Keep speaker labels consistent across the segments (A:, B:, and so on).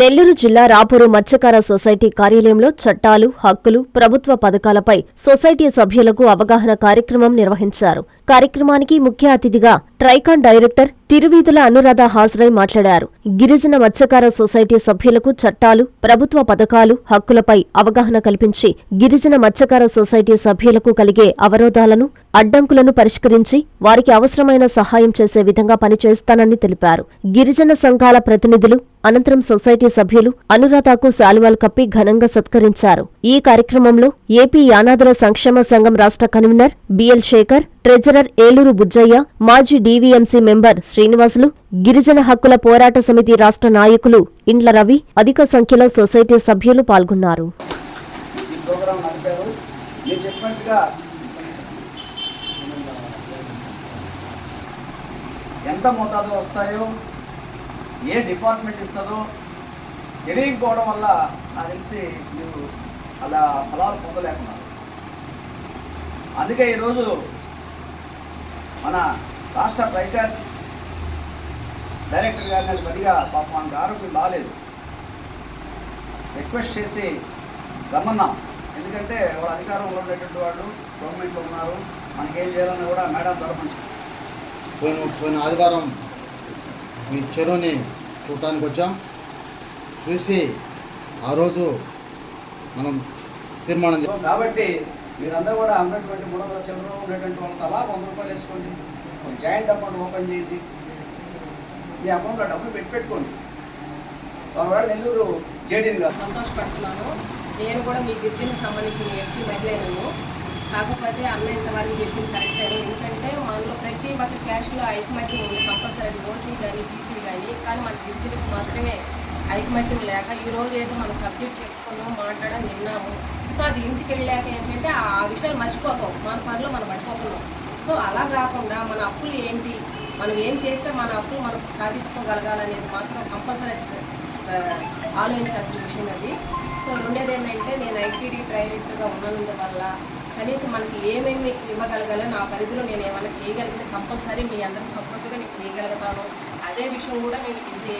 A: నెల్లూరు జిల్లా రాపూరు మత్స్యకార సొసైటీ కార్యాలయంలో చట్టాలు హక్కులు ప్రభుత్వ పథకాలపై సొసైటీ సభ్యులకు అవగాహన కార్యక్రమం నిర్వహించారు. కార్యక్రమానికి ముఖ్య అతిథిగా ట్రైకాన్ డైరెక్టర్ తిరువీధుల అనురాధ హాజరై మాట్లాడారు. గిరిజన మత్స్యకార సొసైటీ సభ్యులకు చట్టాలు ప్రభుత్వ పథకాలు హక్కులపై అవగాహన కల్పించి గిరిజన మత్స్యకార సొసైటీ సభ్యులకు కలిగే అవరోధాలను అడ్డంకులను పరిష్కరించి వారికి అవసరమైన సహాయం చేసే విధంగా పనిచేస్తానని తెలిపారు. గిరిజన సంఘాల ప్రతినిధులు అనంతరం సొసైటీ సభ్యులు అనురాధకు శాలువాలు కప్పి ఘనంగా సత్కరించారు. ఈ కార్యక్రమంలో ఏపీ యానాదుల సంక్షేమ సంఘం రాష్ట్ర convener BL Shekhar treasurer Eluru Bujjayya మాజీ డీవీఎంసీ మెంబర్ శ్రీనివాసులు గిరిజన హక్కుల పోరాట సమితి రాష్ట్ర నాయకులు ఇండ్ల రవి అధిక సంఖ్యలో సొసైటీ సభ్యులు పాల్గొన్నారు.
B: ఎంత మోతాదు వస్తాయో ఏ డిపార్ట్మెంట్ ఇస్తుందో తెలియకపోవడం వల్ల నాకు తెలిసి మీరు అలా ఫలాలు పొందలేకున్నారు. అందుకే ఈరోజు మన రాష్ట్ర ట్రైటర్ డైరెక్టర్ గారిని అది బడిగా పాపం మనకు ఆరోగ్యం బాగాలేదు రిక్వెస్ట్ చేసి రమ్మన్నాం. ఎందుకంటే వాళ్ళ అధికారంలో ఉండేటువంటి వాళ్ళు గవర్నమెంట్లో ఉన్నారు. మనకేం చేయాలని కూడా మేడం తరఫున
C: పోయిన పోయిన ఆదివారం మీ చెరువుని చూడటానికి వచ్చాం. చూసి ఆ రోజు మనం తీర్మానం
B: కాబట్టి మీరందరూ కూడా ఉన్నటువంటి మూడు వందల చిల్లర ఉండేటువంటి వాళ్ళకి అలా వంద రూపాయలు వేసుకోండి. ఒక జాయింట్ అకౌంట్ ఓపెన్ చేయండి. మీ అకౌంట్లో డబ్బులు పెట్టి పెట్టుకోండి. ఒకవేళ నెల్లూరు జేడీని కాదు
D: సంతోషపడుతున్నాను నేను కూడా మీ గిరిజనకు సంబంధించిన ఎస్టీ మహిళను కాకపోతే అన్న ఇంతవరకు చెప్పింది కరెక్టే ఎందుకంటే మనలో ప్రతి ఒక్క క్యాష్లో ఐకమత్యం ఉంది. కంపల్సరీ ఓసీ కానీ బీసీ కానీ కానీ మన గిరిజనకు మాత్రమే ఐకమత్యం లేక ఈరోజు ఏదో మనం సబ్జెక్ట్ చెప్పుకున్నాం మాట్లాడడం విన్నాము. సో అది ఇంటికి వెళ్ళాక ఏంటంటే ఆ విషయాలు మర్చిపోతాం. మన పనిలో మనం పడిపోతున్నాం. సో అలా కాకుండా మన అప్పులు ఏంటి? మనం ఏం చేస్తే మన అప్పులు మనం సాధించుకోగలగాలనేది మాత్రం కంపల్సరీ ఆలోచించాల్సిన విషయం అది. సో రెండేది ఏంటంటే నేను ఐటీడీ డైరెక్టర్గా ఉన్నందువల్ల కనీసం మనకి ఏమేమి ఇవ్వగలగాలో నా పరిధిలో నేను ఏమైనా చేయగలిగితే కంపల్సరీ మీ అందరూ సపోర్ట్గా నేను చేయగలుగుతాను. అదే విషయం కూడా నేను ఇది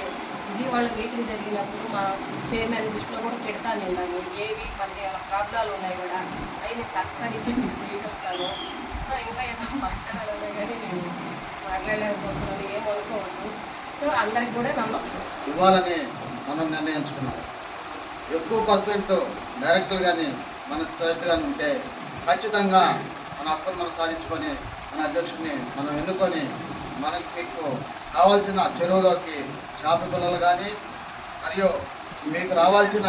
D: విజయవాడ మీటింగ్ జరిగినప్పుడు మా చైర్మన్ దృష్టిలో కూడా పెడతాను నేను. ఏవి మనకి ఏమైనా ప్రాబ్లాలు ఉన్నాయి కూడా అవి నేను సత్కరించి నేను చేయగలుగుతాను. సో ఇంకా ఏదో మాట్లాడాలన్నా కానీ నేను మాట్లాడలేకపోతున్నాను ఏం అనుకోవద్దు. సో అందరికి కూడా నమ్మకం
C: ఇవ్వాలని మనం నిర్ణయించుకున్నాం. ఎక్కువ పర్సెంట్ డైరెక్టర్ కానీ మన స్టేట్ కానీ ఉంటే ఖచ్చితంగా మన హక్కును మనం సాధించుకొని మన అధ్యక్షుడిని మనం ఎన్నుకొని మనకి మీకు కావాల్సిన చెరువులోకి చేప పిల్లలు కానీ మరియు మీకు రావాల్సిన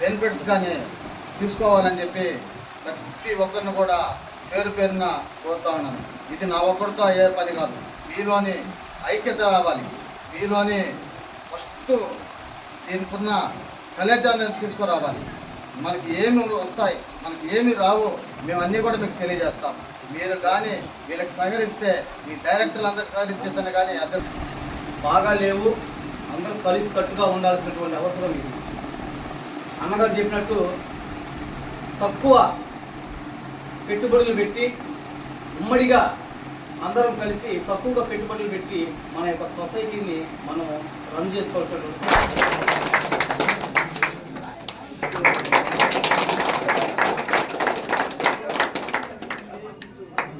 C: బెనిఫిట్స్ కానీ తీసుకోవాలని చెప్పి ప్రతి ఒక్కరిని కూడా పేరు పేరున కోరుతా ఉన్నాను. ఇది నా ఒక్కరితో అయ్యే పని కాదు. మీలోని ఐక్యత రావాలి. మీలోని ఫస్ట్ దీనికున్న కలేజాన్ని తీసుకురావాలి. మనకి ఏమి వస్తాయి మనకి ఏమి రావు మేము అన్నీ కూడా మీకు తెలియజేస్తాం. మీరు కానీ వీళ్ళకి సహకరిస్తే మీ డైరెక్టర్లు అందరికి సహకరించేదని కానీ అందరు
E: బాగా లేవు. అందరూ కలిసి కట్టుగా ఉండాల్సినటువంటి అవసరం ఇది. అన్నగారు చెప్పినట్టు తక్కువ పెట్టుబడులు పెట్టి ఉమ్మడిగా అందరం కలిసి తక్కువగా పెట్టుబడులు పెట్టి మన యొక్క సొసైటీని మనం రన్ చేసుకోవాల్సినటువంటి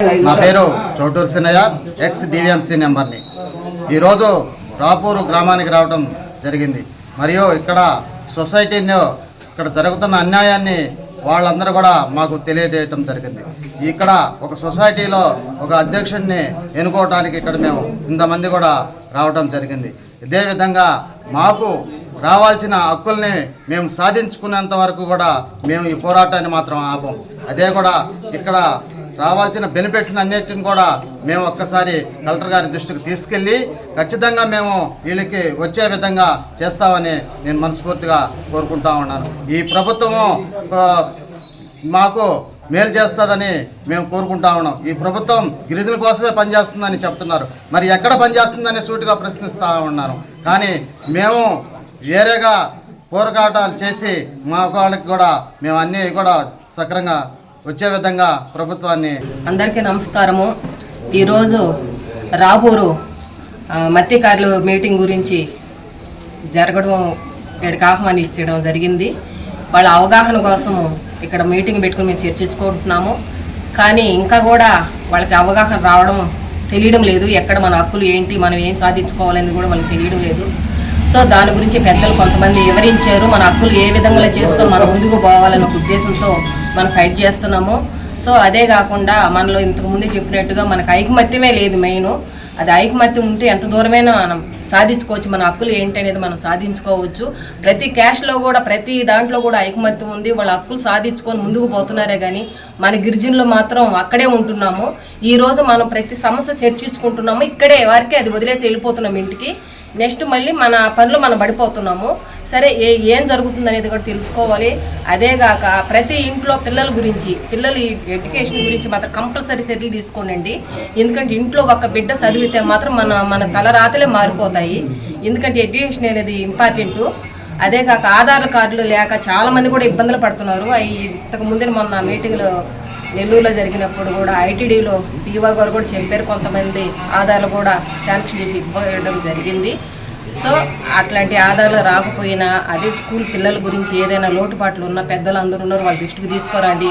C: నా పేరు చోటూరు సిన్నయ్య ఎక్స్ డివిఎంసీ నెంబర్ని. ఈరోజు రాపూరు గ్రామానికి రావడం జరిగింది. మరియు ఇక్కడ సొసైటీలో ఇక్కడ జరుగుతున్న అన్యాయాన్ని వాళ్ళందరూ కూడా మాకు తెలియజేయటం జరిగింది. ఇక్కడ ఒక సొసైటీలో ఒక అధ్యక్షుడిని ఎన్నుకోవడానికి ఇక్కడ మేము ఇంతమంది కూడా రావడం జరిగింది. ఇదే విధంగా మాకు రావాల్సిన హక్కుల్ని మేము సాధించుకునేంత వరకు కూడా మేము ఈ పోరాటాన్ని మాత్రం ఆపం. అదే కూడా ఇక్కడ రావాల్సిన బెనిఫిట్స్ అన్నిటిని కూడా మేము ఒక్కసారి కలెక్టర్ గారి దృష్టికి తీసుకెళ్ళి ఖచ్చితంగా మేము వీళ్ళకి వచ్చే విధంగా చేస్తామని నేను మనస్ఫూర్తిగా కోరుకుంటా ఉన్నాను. ఈ ప్రభుత్వము మాకు మేలు చేస్తుందని మేము కోరుకుంటా ఉన్నాం. ఈ ప్రభుత్వం గిరిజన కోసమే పనిచేస్తుందని చెప్తున్నారు. మరి ఎక్కడ పనిచేస్తుందని సూటిగా ప్రశ్నిస్తూ ఉన్నాను. కానీ మేము వేరేగా పోరాటాలు చేసి మా వాళ్ళకి కూడా మేము అన్నీ కూడా సక్రంగా వచ్చే విధంగా ప్రభుత్వాన్ని
D: అందరికీ నమస్కారము. ఈరోజు రాబూరు మత్స్యకారులు మీటింగ్ గురించి జరగడం ఇక్కడికి ఆహ్వాని ఇచ్చడం జరిగింది. వాళ్ళ అవగాహన కోసము ఇక్కడ మీటింగ్ పెట్టుకుని మేము చర్చించుకుంటున్నాము. కానీ ఇంకా కూడా వాళ్ళకి అవగాహన రావడం తెలియడం లేదు. ఎక్కడ మన హక్కులు ఏంటి మనం ఏం సాధించుకోవాలని కూడా వాళ్ళకి తెలియడం లేదు. సో దాని గురించి పెద్దలు కొంతమంది వివరించారు. మన హక్కులు ఏ విధంగా చేసుకొని మనం ముందుకు పోవాలనే ఉద్దేశంతో మనం ఫైట్ చేస్తున్నాము. సో అదే కాకుండా మనలో ఇంతకుముందే చెప్పినట్టుగా మనకు ఐకమత్యమే లేదు మెయిన్ అది ఐకమత్యం ఉంటే ఎంత దూరమైనా మనం సాధించుకోవచ్చు. మన హక్కులు ఏంటి అనేది మనం సాధించుకోవచ్చు. ప్రతి క్యాష్లో కూడా ప్రతి దాంట్లో కూడా ఐకమత్యం ఉంది. వాళ్ళ హక్కులు సాధించుకొని ముందుకు పోతున్నారే కానీ మన గిరిజనులు మాత్రం అక్కడే ఉంటున్నాము. ఈ రోజు మనం ప్రతి సమస్య చర్చించుకుంటున్నాము. ఇక్కడే వారికి అది వదిలేసి వెళ్ళిపోతున్నాం ఇంటికి. నెక్స్ట్ మళ్ళీ మన పనులు మనం పడిపోతున్నాము. సరే ఏ ఏం జరుగుతుంది అనేది కూడా తెలుసుకోవాలి. అదేగాక ప్రతి ఇంట్లో పిల్లల గురించి పిల్లల ఎడ్యుకేషన్ గురించి మాత్రం కంపల్సరీ చర్యలు తీసుకోండి ఎందుకంటే ఇంట్లో ఒక బిడ్డ చదివితే మాత్రం మన మన తలరాతలే మారిపోతాయి. ఎందుకంటే ఎడ్యుకేషన్ అనేది ఇంపార్టెంట్. అదే కాక ఆధార్ కార్డులు లేక చాలామంది కూడా ఇబ్బందులు పడుతున్నారు. అవి ఇంతకు ముందే మొన్న మీటింగ్లో నెల్లూరులో జరిగినప్పుడు కూడా ఐటీడీలో టీవా గారు కూడా చెప్పారు. కొంతమంది ఆధార్లు కూడా శాంక్షన్ చేసి ఇవ్వడం జరిగింది. సో అట్లాంటి ఆధారాలు రాకపోయినా అదే స్కూల్ పిల్లల గురించి ఏదైనా లోటుపాట్లు ఉన్న పెద్దలు అందరూ ఉన్నారు వాళ్ళ దృష్టికి తీసుకురండి.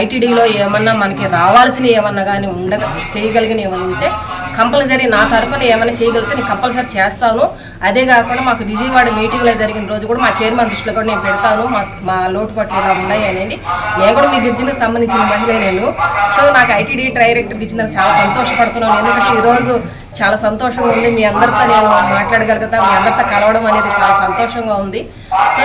D: ఐటీడీలో ఏమన్నా మనకి రావాల్సిన ఏమన్నా కానీ ఉండగ చేయగలిగిన ఏమైనా ఉంటే కంపల్సరీ నా తరపున ఏమైనా చేయగలిగితే నేను కంపల్సరీ చేస్తాను. అదే కాకుండా మాకు విజయవాడ మీటింగ్లో జరిగిన రోజు కూడా మా చైర్మన్ దృష్టిలో కూడా నేను పెడతాను. మా మా లోటుపాట్లు ఇలా ఉన్నాయి అనేది. నేను కూడా మీ గిరిజనకు సంబంధించిన మహిళ నేను. సో నాకు ఐటీడీ డైరెక్టర్ ఇచ్చినందుకు చాలా సంతోషపడుతున్నాను. ఎందుకంటే ఈరోజు చాలా సంతోషంగా ఉంది. మీ అందరితో నేను మాట్లాడగలుగుతా మీ అందరితో కలవడం అనేది చాలా సంతోషంగా ఉంది. సో